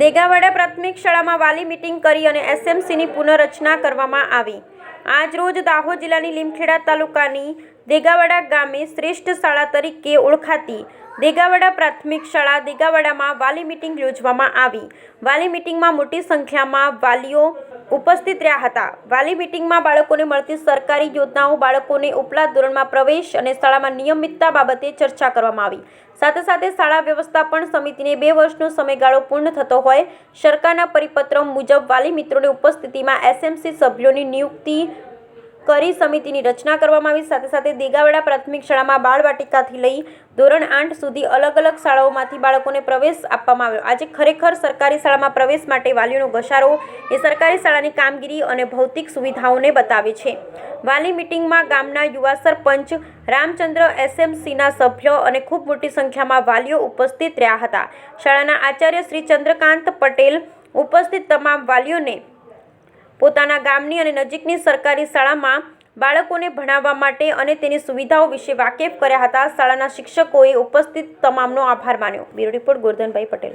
દેગાવાડા પ્રાથમિક શાળામાં વાલી મીટિંગ કરી અને એસએમસીની પુનઃરચના કરવામાં આવી. આજરોજ દાહોદ જિલ્લાની લીમખેડા તાલુકાની દેગાવાડા ગામે શ્રેષ્ઠ શાળા તરીકે ઓળખાતી દેગાવાડા પ્રાથમિક શાળા દેગાવાડામાં વાલી મીટિંગ યોજવામાં આવી. વાલી મીટિંગમાં મોટી સંખ્યામાં વાલીઓ ઉપસ્થિત રહ્યા હતા. વાલી મીટિંગમાં બાળકોને મળતી સરકારી યોજનાઓ બાળકોને ઉપલા ધોરણમાં પ્રવેશ અને શાળામાં નિયમિતતા બાબતે ચર્ચા કરવામાં આવી. સાથે સાથે શાળા વ્યવસ્થાપન સમિતિને બે વર્ષનો સમયગાળો પૂર્ણ થતો હોય, સરકારના પરિપત્ર મુજબ વાલી મિત્રોની ઉપસ્થિતિમાં એસએમસી સભ્યોની નિયુક્તિ કરી સમિતિની રચના કરવામાં આવી. સાથે સાથે દેગાવાડા પ્રાથમિક શાળામાં બાળવાટિકાથી લઈ ધોરણ આઠ સુધી અલગ અલગ શાળાઓમાંથી બાળકોને પ્રવેશ આપવામાં આવ્યો. આજે ખરેખર સરકારી શાળામાં પ્રવેશ માટે વાલીઓનો ઘસારો એ સરકારી શાળાની કામગીરી અને ભૌતિક સુવિધાઓને બતાવે છે. વાલી મિટિંગમાં ગામના યુવા સરપંચ રામચંદ્ર એસએમસીના સભ્યો અને ખૂબ મોટી સંખ્યામાં વાલીઓ ઉપસ્થિત રહ્યા હતા. શાળાના આચાર્ય શ્રી ચંદ્રકાંત પટેલ ઉપસ્થિત તમામ વાલીઓને પોતાના ગામની અને નજીકની સરકારી શાળામાં બાળકોને ભણાવવા માટે અને તેની સુવિધાઓ વિશે વાકેફ કર્યા હતા. શાળાના શિક્ષકોએ ઉપસ્થિત તમામનો આભાર માન્યો. Bureau report, Gordhanbhai Patel.